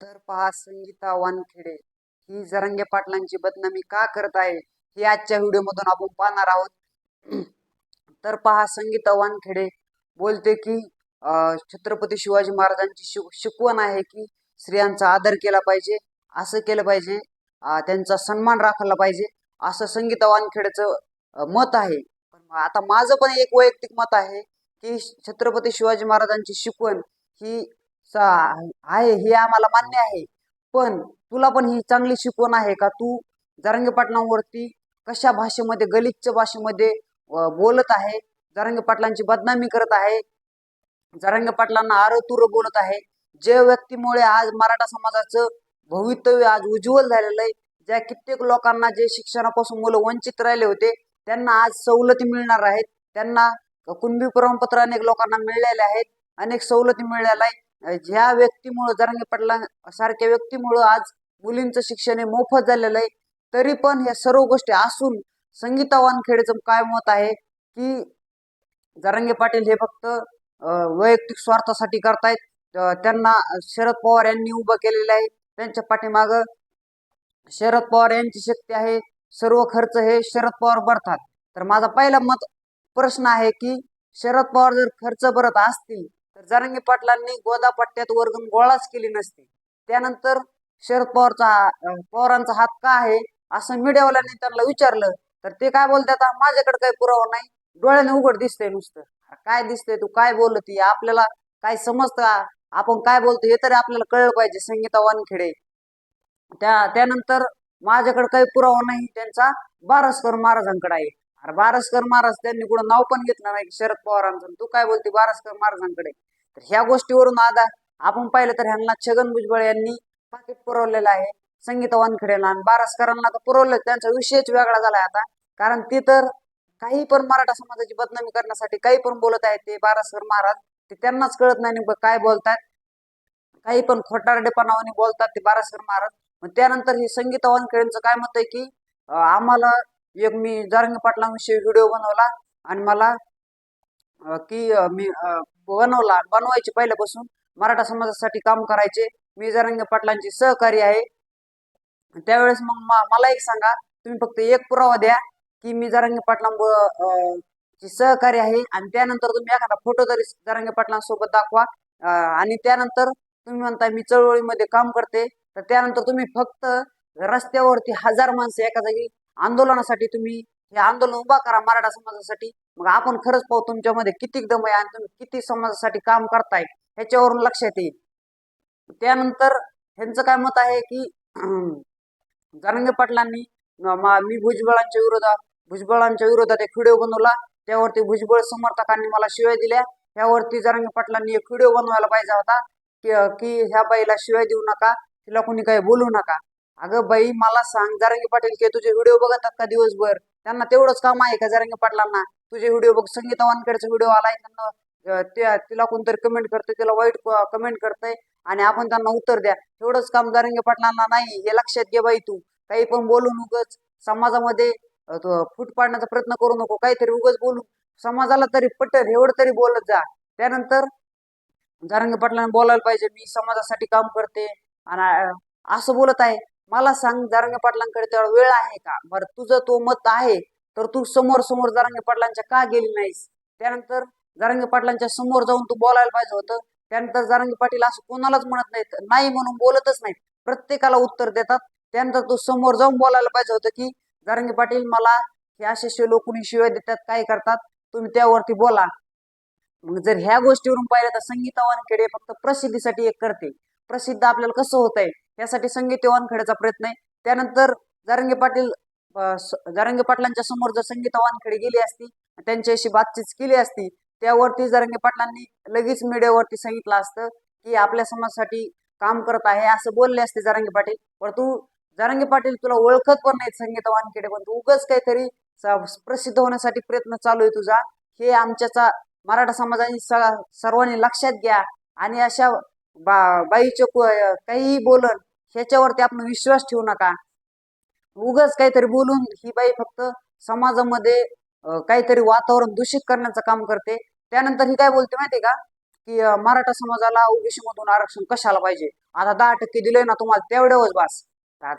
तर पहा संगीता वानखेडे. ही जरंगे पाटलांची बदनामी का करत आहे हे आजच्या व्हिडिओमधून आपण पाहणार आहोत. तर पहा संगीता वानखेडे बोलते की छत्रपती शिवाजी महाराजांची शिक शिकवण आहे की स्त्रियांचा आदर केला पाहिजे असं केलं पाहिजे त्यांचा सन्मान राखला पाहिजे असं संगीता वानखेडेचं मत आहे. पण आता माझं पण एक वैयक्तिक मत आहे की छत्रपती शिवाजी महाराजांची शिकवण ही आहे हे आम्हाला मान्य आहे. पण तुला पण ही चांगली शिकवण आहे का तू? जरांगे कशा भाषेमध्ये गलिच्छ भाषेमध्ये बोलत आहे? जरांगे पाटलांची बदनामी करत आहे? जरांगे पाटलांना आरतुर बोलत आहे? जे व्यक्तीमुळे आज मराठा समाजाचं भवितव्य आज उज्ज्वल झालेलं आहे ज्या कित्येक लोकांना जे शिक्षणापासून मुलं वंचित राहिले होते त्यांना आज सवलती मिळणार आहेत. त्यांना कुणबी प्रमाणपत्र अनेक लोकांना मिळालेले आहेत. अनेक सवलती मिळालेल्या आहेत. ज्या व्यक्तीमुळं जरांगे पडला सारख्या व्यक्तीमुळं आज मुलींचं शिक्षण हे मोफत झालेलं आहे तरी पण ह्या सर्व गोष्टी असून संगीता वानखेडेचं काय मत आहे की जरांगे पाटील हे फक्त वैयक्तिक स्वार्थासाठी करतायत त्यांना शरद पवार यांनी उभं केलेलं आहे त्यांच्या पाठीमागं शरद पवार यांची शक्ती आहे सर्व खर्च हे शरद पवार भरतात. तर माझा पहिला मत प्रश्न आहे की शरद पवार जर खर्च भरत असतील तर जरंगी पाटलांनी गोदा पट्ट्यात वर्गण गोळाच केली नसती. त्यानंतर शरद पवारचा पवारांचा हात का आहे असं मीडियावाल्यांनी त्यांना विचारलं. तर ते काय बोलतात माझ्याकडे काही पुरावा नाही. डोळ्याने उघड दिसतंय नुसतं. काय दिसतंय तू काय बोलती? आपल्याला काय समजतं? का? आपण काय बोलतो? हे तरी आपल्याला कळलं पाहिजे संगीता वानखेडे. त्या त्यानंतर माझ्याकडे काही पुरावा नाही. त्यांचा बारसकर महाराजांकडे आहे. अरे बारसकर महाराज त्यांनी कुठं नाव पण घेतलं नाही शरद पवारांचं. तू काय बोलते बारसकर महाराजांकडे? तर ह्या गोष्टीवरून आता आपण पाहिलं तर ह्यांना छगन भुजबळ यांनी पाकिट पुरवलेलं आहे संगीता वानखेडेला आणि बारसकरांना तर पुरवलं त्यांचा विषयच वेगळा झाला आता. कारण ते तर काही पण मराठा समाजाची बदनामी करण्यासाठी काही पण बोलत आहेत ते बारासकर महाराज ते त्यांनाच कळत नाही काय बोलतात. काही पण खोटारडेपणावाने बोलतात ते बारासकर महाराज. मग त्यानंतर हे संगीता वानखेडेंचं काय मत आहे की आम्हाला एक मी जारंगी पाटलांविषयी व्हिडिओ बनवला आणि मला की मी अं, बनवला. बनवायचे पहिल्यापासून मराठा समाजासाठी काम करायचे. मी जरंग पाटलांची सहकारी आहे. त्यावेळेस मग मला एक सांगा तुम्ही फक्त एक पुरावा द्या की मी जारंगी पाटलां ची सहकारी आहे आणि त्यानंतर तुम्ही एखादा फोटो तरी जारंगी पाटलांसोबत दाखवा. आणि त्यानंतर तुम्ही म्हणता मी चळवळीमध्ये काम करते. तर त्यानंतर तुम्ही फक्त रस्त्यावरती हजार माणसं एका जागी आंदोलनासाठी तुम्ही हे आंदोलन उभा करा मराठा समाजासाठी. मग आपण खरंच पाहू तुमच्यामध्ये किती दम आहे आणि तुम्ही किती समाजासाठी काम करताय ह्याच्यावरून लक्षात येईल. त्यानंतर ह्यांचं काय मत आहे की जरांगे पाटलांनी मी भुजबळांच्या विरोधात भुजबळांच्या विरोधात एक व्हिडिओ बनवला. त्यावरती भुजबळ समर्थकांनी मला शिवाय दिल्या. त्यावरती जरांगे पाटलांनी एक व्हिडिओ बनवायला पाहिजे होता की ह्या बाईला शिवाय देऊ नका तिला कोणी काही बोलू नका. अगं बाई मला सांग जरांगे पाटील के तुझे व्हिडिओ बघतात का दिवसभर? त्यांना तेवढंच काम आहे का जारंगी पाटलांना? तुझे व्हिडिओ बघ संगीता वानखेडचा व्हिडिओ आलाय त्यांना. तिला कोणतरी कमेंट करते तिला वाईट कमेंट करतंय. आणि आपण त्यांना उत्तर द्या. एवढंच काम जरांगे पाटलांना नाही हे लक्षात घे बाई तू. काही पण बोलू उगच समाजामध्ये फूट पाडण्याचा प्रयत्न करू नको. काहीतरी उगच बोलू. समाजाला तरी पटेल एवढं तरी बोलत जा. त्यानंतर जारंगे पाटलांना बोलायला पाहिजे मी समाजासाठी काम करते. आणि असं बोलत आहे. मला सांग जारंगे पाटलांकडे तेवढा वेळ आहे का? बरं तुझं तो मत आहे तर तू समोर समोर जारंगे पाटलांच्या का गेली नाहीस? त्यानंतर जारंगे पाटलांच्या समोर जाऊन तू बोलायला पाहिजे होतं. त्यानंतर जारंगे पाटील असं कोणालाच म्हणत नाहीत नाही म्हणून बोलतच नाहीत. प्रत्येकाला उत्तर देतात. त्यानंतर तू समोर जाऊन बोलायला पाहिजे होतं की जारंगे पाटील मला हे असे असे लोक कुणी शिवाय देतात काय करतात? तुम्ही त्यावरती बोला. मग जर ह्या गोष्टीवरून पाहिलं तर संगीता वानखेडे फक्त प्रसिद्धीसाठी एक करते. प्रसिद्ध आपल्याला कसं होत आहे यासाठी संगीता वानखेडेचा प्रयत्न आहे. त्यानंतर जारंगे पाटील जारंगे पाटलांच्या समोर जर संगीता वानखेडे गेली असती त्यांच्याशी बातचीत केली असती त्यावरती जारंगे पाटलांनी लगेच मीडियावरती सांगितलं असतं की आपल्या समाजासाठी काम करत आहे असं बोलले असते जारंगे पाटील. पण तू जारंगे पाटील तुला ओळखत पण नाहीत संगीता वानखेडे पण तू उगच काहीतरी प्रसिद्ध होण्यासाठी प्रयत्न चालू आहे तुझा. हे आमच्याचा मराठा समाजाने स- सर्वांनी लक्षात घ्या. आणि अशा बा बाईचे काही बोलन ह्याच्यावरती आपण विश्वास ठेवू नका. उगाच काहीतरी बोलून ही बाई फक्त समाजामध्ये काहीतरी वातावरण दूषित करण्याचं काम करते. त्यानंतर ही काय बोलते माहितीये का? की मराठा समाजाला ओबीसी मधून आरक्षण कशाला पाहिजे? आता दहा टक्के दिलोय ना तुम्हाला तेवढ्यावरच बस.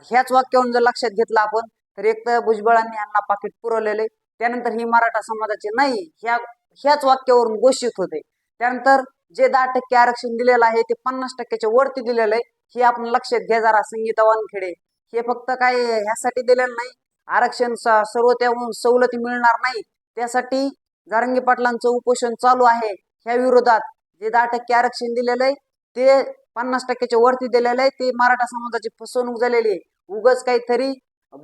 ह्याच वाक्यावरून जर लक्षात घेतलं आपण तर एक तर भुजबळांनी यांना पाकिट पुरवलेले त्यानंतर ही मराठा समाजाचे नाही ह्या ह्याच वाक्यावरून घोषित होते. त्यानंतर जे दहा टक्के आरक्षण दिलेलं आहे ते पन्नास टक्क्याच्या वरती दिलेलं आहे हे आपण लक्षात घ्या जरा संगीता वानखेडे. हे फक्त काय ह्यासाठी दिलेलं नाही. आरक्षण सर्व त्याहून सवलती मिळणार नाही. त्यासाठी जारंगी पाटलांचं उपोषण चालू आहे. ह्या विरोधात जे दहा टक्के आरक्षण दिलेलं आहे ते पन्नास टक्क्याच्या वरती दिलेलं आहे. ते मराठा समाजाची फसवणूक झालेली आहे. उगच काहीतरी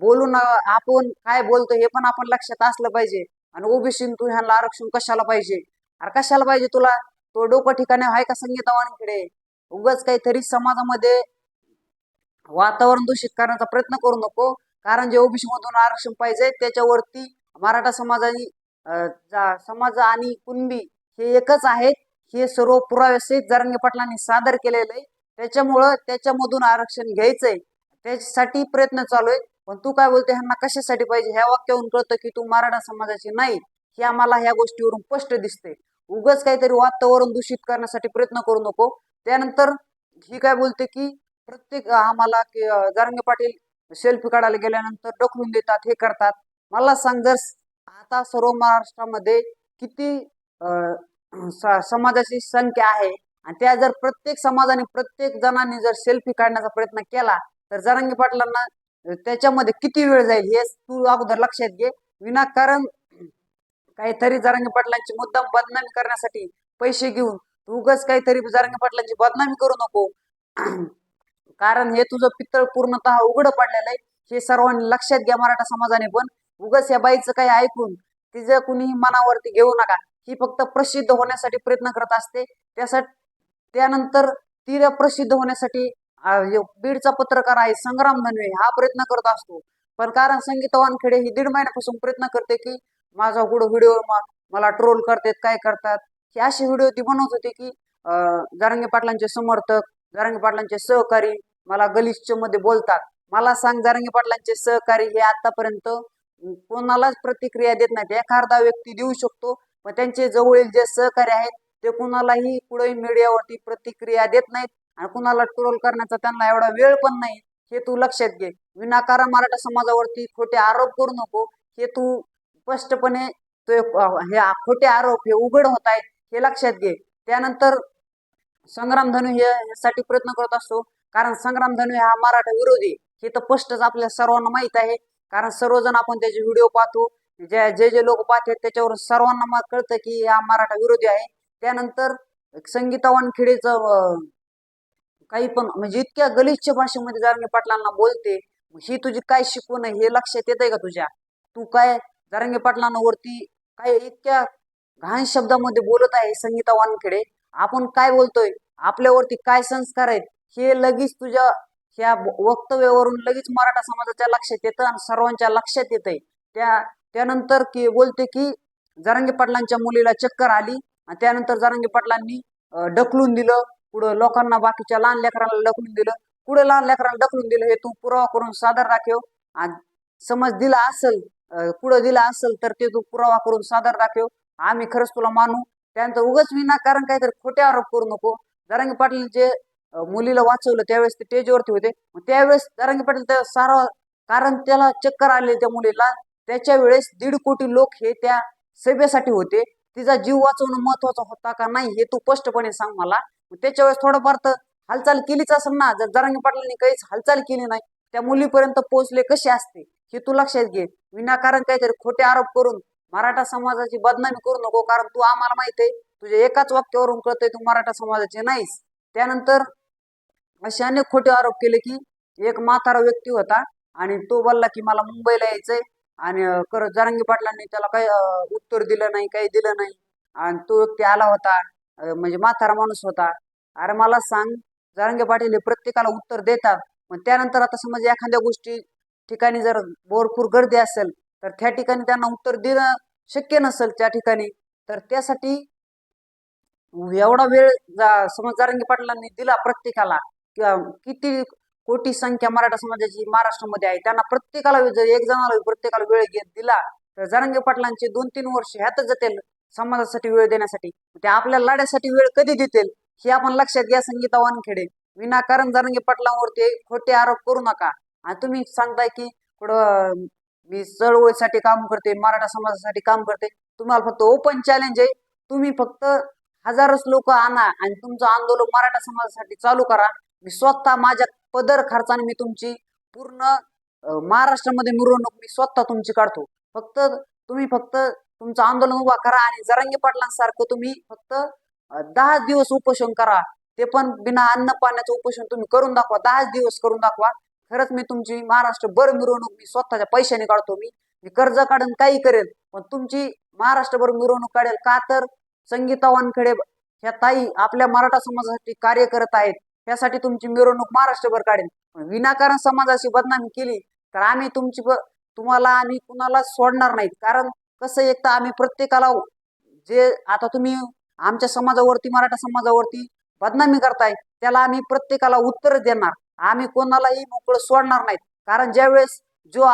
बोलून आपण काय बोलतो हे पण आपण लक्षात असलं पाहिजे. आणि ओबीसी तू ह्यांना आरक्षण कशाला पाहिजे? अरे कशाला पाहिजे तुला? तो डोकं ठिकाणी आहे का संगीता वानखेडे? उगाच काहीतरी समाजामध्ये वातावरण दूषित करण्याचा प्रयत्न करू नको. कारण जे ओबीसी मधून आरक्षण पाहिजे त्याच्यावरती मराठा समाजाने समाज आणि कुणबी हे एकच आहेत. हे सर्व पुराव्यासहित सहित जरांगे पाटलांनी सादर केलेले. आहे त्याच्यामुळं त्याच्यामधून आरक्षण घ्यायचंय. त्याच्यासाठी प्रयत्न चालू आहे पण तू काय बोलते ह्यांना कशासाठी पाहिजे? ह्या वाक्यावरून कळतं की तू मराठा समाजाची नाही. हे आम्हाला ह्या गोष्टीवरून स्पष्ट दिसते उगच काहीतरी वातावरण दूषित करण्यासाठी प्रयत्न करू नको. त्यानंतर ही काय बोलते की प्रत्येक आम्हाला गारंगे पाटील सेल्फी काढायला गेल्यानंतर ढकलून देतात हे करतात. मला सांग जर आता सर्व महाराष्ट्रामध्ये किती समाजाची संख्या आहे आणि त्या जर प्रत्येक समाजाने प्रत्येक जणांनी जर सेल्फी काढण्याचा प्रयत्न केला तर जरांगी पाटलांना त्याच्यामध्ये किती वेळ जाईल हे तू अगोदर लक्षात घे. विनाकारण काहीतरी जरांगी पाटलांची मुद्दाम बदनामी करण्यासाठी पैसे घेऊन तू उगाच काहीतरी जरांगी पाटलांची बदनामी करू नको. कारण हे तुझं पितळ पूर्णतः उघड पडलेलं आहे. हे सर्वांनी लक्षात घ्या मराठा समाजाने पण. उगाच या बाईचं काही ऐकून तिचं कुणीही मनावरती घेऊ नका. ही फक्त प्रसिद्ध होण्यासाठी प्रयत्न करत असते. त्यासाठी त्यानंतर तिला प्रसिद्ध होण्यासाठी बीडचा पत्रकार आहे संग्राम धनवे हा प्रयत्न करत असतो. पण कारण संगीता वानखेडे ही दीड महिन्यापासून प्रयत्न करते की माझा कुठं व्हिडिओ मला ट्रोल करतात काय करतात. हे अशी व्हिडिओ ती बनवत होते की जारंगे पाटलांचे समर्थक जारंगे पाटलांचे सहकारी मला गलिच्छमध्ये बोलतात. मला सांग जारंगे पाटलांचे सहकारी हे आतापर्यंत कोणालाच प्रतिक्रिया देत नाहीत. एखादा व्यक्ती देऊ शकतो पण त्यांचे जवळील जे सहकारी आहेत ते कुणालाही कुठेही मीडियावरती प्रतिक्रिया देत नाहीत आणि कुणाला ट्रोल करण्याचा त्यांना एवढा वेळ पण नाही हे तू लक्षात घे. विनाकारण मराठा समाजावरती खोटे आरोप करू नको हे तू स्पष्टपणे ते हे खोटे आरोप हे उघड होत आहेत हे लक्षात घे. त्यानंतर संग्राम धनु हे यासाठी प्रयत्न करत असतो. कारण संग्राम धनु हा मराठा विरोधी. हे तर स्पष्टच आपल्या सर्वांना माहीत आहे. कारण सर्वजण आपण त्याचे व्हिडिओ पाहतो. जे जे जे लोक पाहतात त्याच्यावर सर्वांना मग कळतं की हा मराठा विरोधी आहे. त्यानंतर संगीता वानखेडेचं काही पण म्हणजे इतक्या गलिच्छ भाषेमध्ये जारंगे पाटलांना बोलते. ही तुझी काय शिकवण हे लक्षात येत आहे का तुझ्या? तू काय जारंगे पाटलांवरती काय इतक्या घाण शब्दामध्ये बोलत आहे संगीता वानखेडे. आपण काय बोलतोय? आपल्यावरती काय संस्कार आहेत? हे लगेच तुझ्या ह्या वक्तव्यावरून लगेच मराठा समाजाच्या लक्षात येतं आणि सर्वांच्या लक्षात येतंय. त्या त्यानंतर की बोलते की जरांगे पाटलांच्या मुलीला चक्कर आली आणि त्यानंतर जरांगे पाटलांनी ढकलून दिलं. पुढं लोकांना बाकीच्या लहान लेकरांना ढकलून दिलं. पुढे लहान लेकरांना ढकलून दिलं. हे तू पुरावा करून सादर राखेव. आणि समज दिला असेल पुढं दिला असेल तर ते तू पुरावा करून सादर दाखव. आम्ही खरंच तुला मानू. त्यानंतर उगाच विनाकारण काहीतरी खोटे आरोप करू नको. जरांगे पाटील जे मुलीला वाचवलं त्यावेळेस ते स्टेजवरती होते. त्यावेळेस जरांगे पाटील त्या सारा कारण त्याला चक्कर आले त्या मुलीला. त्याच्या वेळेस दीड कोटी लोक हे त्या सभेसाठी होते. तिचा जीव वाचवणं महत्त्वाचा होता का नाही हे तू स्पष्टपणे सांग मला. त्याच्यावेळेस त्याच्या वेळेस थोडंफार तर हालचाल केलीच असेल ना. जर जरांगे पाटलांनी काहीच हालचाल केली नाही त्या मुलीपर्यंत पोहोचले कसे असते? हे तू लक्षात घे. विनाकारण काहीतरी खोटे आरोप करून मराठा समाजाची बदनामी करू नको कारण तू आम्हाला माहीत आहे तुझ्या एकाच वाक्यावरून कळतंय तू मराठा समाजाचे नाहीस. त्यानंतर असे अनेक खोटे आरोप केले की एक म्हातारा व्यक्ती होता आणि तो बोलला की मला मुंबईला यायचंय आणि कर जरांगी पाटलांनी त्याला काही उत्तर दिलं नाही काही दिलं नाही. आणि तो व्यक्ती आला होता म्हणजे म्हातारा माणूस होता. अरे मला सांग जरांगे पाटील हे प्रत्येकाला उत्तर देतात पण त्यानंतर आता समज एखाद्या गोष्टी ठिकाणी जर भरपूर गर्दी असेल तर त्या ठिकाणी त्यांना उत्तर देणं शक्य नसेल त्या ठिकाणी तर त्यासाठी एवढा वेळ समज जारंगी पाटलांनी दिला प्रत्येकाला किंवा किती कोटी संख्या मराठा समाजाची महाराष्ट्रामध्ये आहे त्यांना प्रत्येकाला जर एक जणाला प्रत्येकाला वेळ घेत दिला तर जारंगी पाटलांचे दोन तीन वर्ष ह्यातच जातील समाजासाठी वेळ देण्यासाठी. ते आपल्या लढ्यासाठी वेळ कधी देतील हे आपण लक्षात घ्या संगीता वानखेडे. विनाकारण जरांगे पाटलांवरती खोटे आरोप करू नका. आणि तुम्ही सांगताय की कुठं मी चळवळीसाठी काम करते मराठा समाजासाठी काम करते. तुम्हाला फक्त ओपन चॅलेंज आहे. तुम्ही फक्त हजारच लोक आणा आणि तुमचं आंदोलन मराठा समाजासाठी चालू करा. मी स्वतः माझ्या पदर खर्चाने मी तुमची पूर्ण महाराष्ट्रामध्ये मिरवणूक मी स्वतः तुमची काढतो. फक्त तुम्ही फक्त तुमचं आंदोलन उभा करा आणि जरांगे पाटलांसारखं तुम्ही फक्त दहा दिवस उपोषण करा. ते पण बिना अन्न पाण्याचं उपोषण तुम्ही करून दाखवा. दहा दिवस करून दाखवा. खरंच मी तुमची महाराष्ट्रभर मिरवणूक मी स्वतःच्या पैशाने काढतो मी मी कर्ज काढून काही करेल पण तुमची महाराष्ट्रभर मिरवणूक काढेल का तर संगीता वानखेडे ह्या ताई आपल्या मराठा समाजासाठी कार्य करत आहेत त्यासाठी तुमची मिरवणूक महाराष्ट्रभर काढेल पण विनाकारण समाजाची बदनामी केली तर आम्ही तुमची तुम्हाला आणि कुणाला सोडणार नाहीत. कारण कसं एक तर आम्ही प्रत्येकाला जे आता तुम्ही आमच्या समाजावरती मराठा समाजावरती बदनामी करताय त्याला आम्ही प्रत्येकाला उत्तर देणार. आम्ही कोणालाही मोकळं सोडणार नाहीत. कारण ज्यावेळेस जो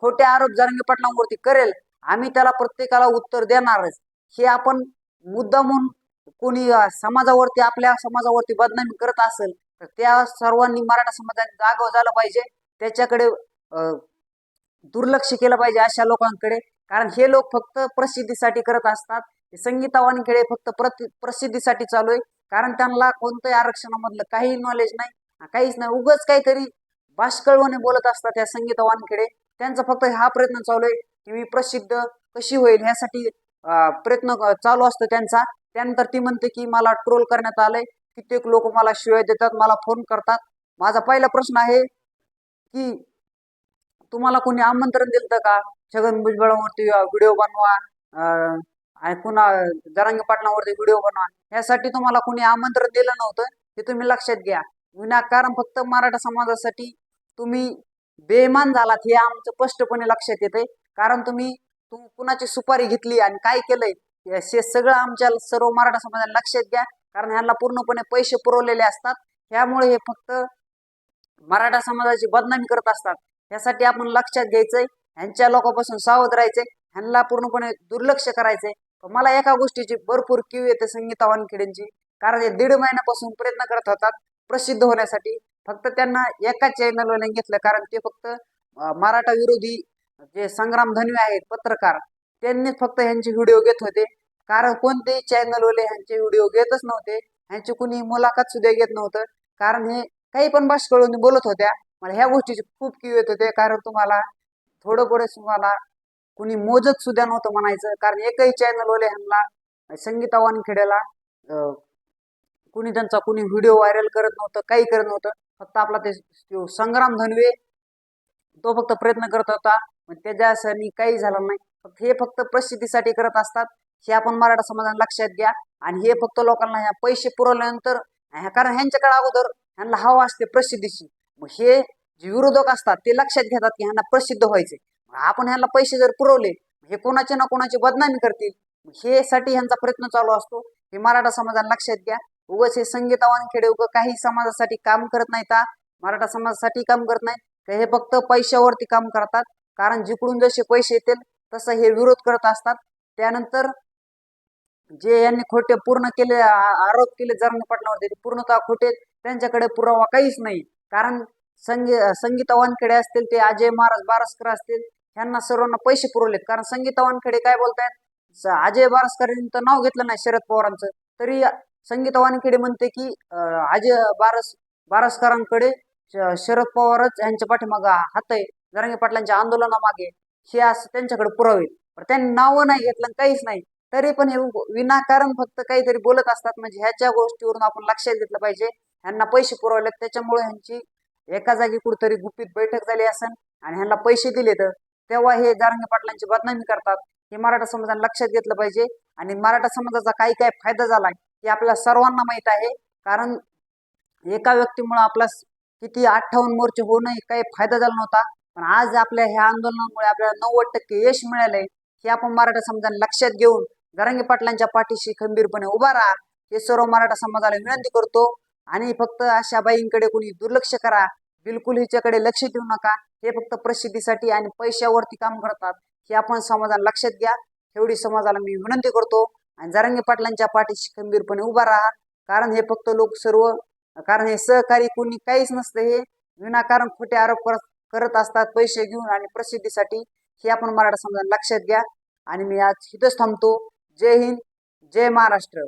खोटे आरोप जरंगीपटनावरती करेल आम्ही त्याला प्रत्येकाला उत्तर देणारच. हे आपण मुद्दा म्हणून कोणी समाजावरती आपल्या समाजावरती बदनामी करत असेल तर त्या सर्वांनी मराठा समाजाने जागा झालं पाहिजे. त्याच्याकडे दुर्लक्ष केलं पाहिजे अशा लोकांकडे. कारण हे लोक फक्त प्रसिद्धीसाठी करत असतात. संगीता वानखेडे फक्त प्रसिद्धीसाठी चालू आहे. कारण त्यांना कोणत्याही आरक्षणामधलं काही नॉलेज नाही. काहीच नाही. उगच काहीतरी बाष्कळवाने बोलत असतात त्या संगीता वानखेडे त्यांचा फक्त हा प्रयत्न चालू आहे की मी प्रसिद्ध कशी होईल ह्यासाठी प्रयत्न चालू असतो त्यांचा. त्यानंतर ती म्हणते की मला ट्रोल करण्यात आलंय. कित्येक लोक मला शिवाय देतात मला फोन करतात. माझा पहिला प्रश्न आहे की तुम्हाला कोणी आमंत्रण दिलं का? छगन भुजबळावरती व्हिडिओ बनवा अं, आणि पुन्हा जरांगी पाटणावरती व्हिडिओ बनवा. यासाठी तुम्हाला कोणी आमंत्रण दिलं नव्हतं हे तुम्ही लक्षात घ्या. विनाकारण फक्त मराठा समाजासाठी तुम्ही बेमान झालात हे आमचं स्पष्टपणे लक्षात येते कारण तुम्ही तू कुणाची सुपारी घेतली आणि काय केलंय हे हे सगळं आमच्या सर्व मराठा समाजाला लक्षात घ्या. कारण ह्यांना पूर्णपणे पैसे पुरवलेले असतात. ह्यामुळे हे फक्त मराठा समाजाची बदनामी करत असतात. ह्यासाठी आपण लक्षात घ्यायचंय. ह्यांच्या लोकांपासून सावध राहायचंय. ह्यांना पूर्णपणे दुर्लक्ष करायचंय. मला एका गोष्टीची भरपूर किव येते संगीता वानखेडेंची. कारण हे दीड महिन्यापासून प्रयत्न करत होतात. प्रसिद्ध होण्यासाठी. फक्त त्यांना एका चॅनलवर घेतलं कारण ते फक्त मराठा विरोधी जे संग्राम धनवे आहेत पत्रकार त्यांनी फक्त ह्यांचे व्हिडिओ घेत होते. कारण कोणतेही चॅनलवाले ह्यांचे व्हिडिओ घेतच नव्हते. ह्यांची कुणी मुलाखत सुद्धा घेत नव्हतं. कारण हे काही पण भाष कळून बोलत होत्या. मला ह्या गोष्टीची खूप किव येत होते. कारण तुम्हाला थोडं पुढे तुम्हाला कुणी मोजत सुद्धा नव्हतं म्हणायचं. कारण एकही चॅनलवाले ह्यांना संगीता वानखेड्याला अं, कुणी त्यांचा कुणी व्हिडिओ व्हायरल करत नव्हतं काही करत नव्हतं. फक्त आपला ते संग्राम धनवे तो फक्त प्रयत्न करत होता. त्याच्या त्याच्यासाठी काही झालं नाही. फक्त हे फक्त प्रसिद्धीसाठी करत असतात. हे आपण मराठा समाजाने लक्षात घ्या. आणि हे फक्त लोकांना ह्या पैसे पुरवल्यानंतर ह्या- कारण ह्यांच्याकडे अगोदर ह्यांना हवा असते प्रसिद्धीची. मग हे जे विरोधक असतात ते लक्षात घेतात की ह्यांना प्रसिद्ध व्हायचे मग आपण ह्यांना पैसे जर पुरवले हे कोणाचे ना कोणाची बदनामी करतील. हे साठी ह्यांचा प्रयत्न चालू असतो. हे मराठा समाजाला लक्षात घ्या. उगच हे संगीता वानखेडे उग काही समाजासाठी काम करत नाहीत हा. मराठा समाजासाठी काम करत नाहीत. तर हे फक्त पैशावरती काम करतात. कारण जिकडून जसे पैसे येतील तसं हे विरोध करत असतात. त्यानंतर जे यांनी खोटे पूर्ण केले आरोप केले जरंगे पटनावरती ते पूर्णतः खोटे? त्यांच्याकडे पुरावा काहीच नाही. कारण संगी संगीता वानखेडे असतील ते अजय महाराज बारसकर असतील ह्यांना सर्वांना पैसे पुरवलेत. कारण संगीता वानखेडे काय बोलतायत? अजय बारसकर तर नाव घेतलं नाही शरद पवारांचं. तरी संगीता वानखेडे म्हणते की अजय बारस बारसकरांकडे शरद पवारच यांच्या पाठीमागं हात आहे. जरांगे पाटलांच्या आंदोलनामागे हे असं त्यांच्याकडे पुरावे पण त्यांनी नावं नाही घेतलं आणि काहीच नाही. तरी पण हे विनाकारण फक्त काहीतरी बोलत असतात. म्हणजे ह्याच्या गोष्टीवरून आपण लक्षात घेतलं पाहिजे. ह्यांना पैसे पुरवले त्याच्यामुळे ह्यांची एका जागी कुठेतरी गुपित बैठक झाली असेल आणि ह्यांना पैसे दिले तर तेव्हा हे जारंगे पाटलांची बदनामी करतात. हे मराठा समाजाने लक्षात घेतलं पाहिजे. आणि मराठा समाजाचा काही काय फायदा झाला हे आपल्या सर्वांना माहीत आहे. कारण एका व्यक्तीमुळे आपला किती अठ्ठावन्न मोर्चे होणं काही फायदा झाला नव्हता. पण आज आपल्या ह्या आंदोलनामुळे आपल्याला नव्वद टक्के यश मिळालंय हे आपण मराठा समाजाने लक्षात घेऊन गरंगी पाटलांच्या पाठीशी खंबीरपणे उभा राहा. हे सर्व मराठा समाजाला विनंती करतो. आणि फक्त अशा बाईंकडे कोणी दुर्लक्ष करा. बिलकुल हिच्याकडे लक्ष देऊ नका. हे फक्त प्रसिद्धीसाठी आणि पैशावरती काम करतात. हे आपण समाजाला लक्षात घ्या. एवढी समाजाला मी विनंती करतो. आणि जरांगे पाटलांच्या पाठीशी खंबीरपणे उभा राहा. कारण हे फक्त लोक सर्व कारण हे सहकारी कोणी काहीच नसतं हे. विनाकारण खोटे आरोप करत करत असतात पैसे घेऊन आणि प्रसिद्धीसाठी हे आपण मराठा समाजाने लक्षात घ्या. आणि मी आज इथंच थांबतो. जय हिंद जय महाराष्ट्र.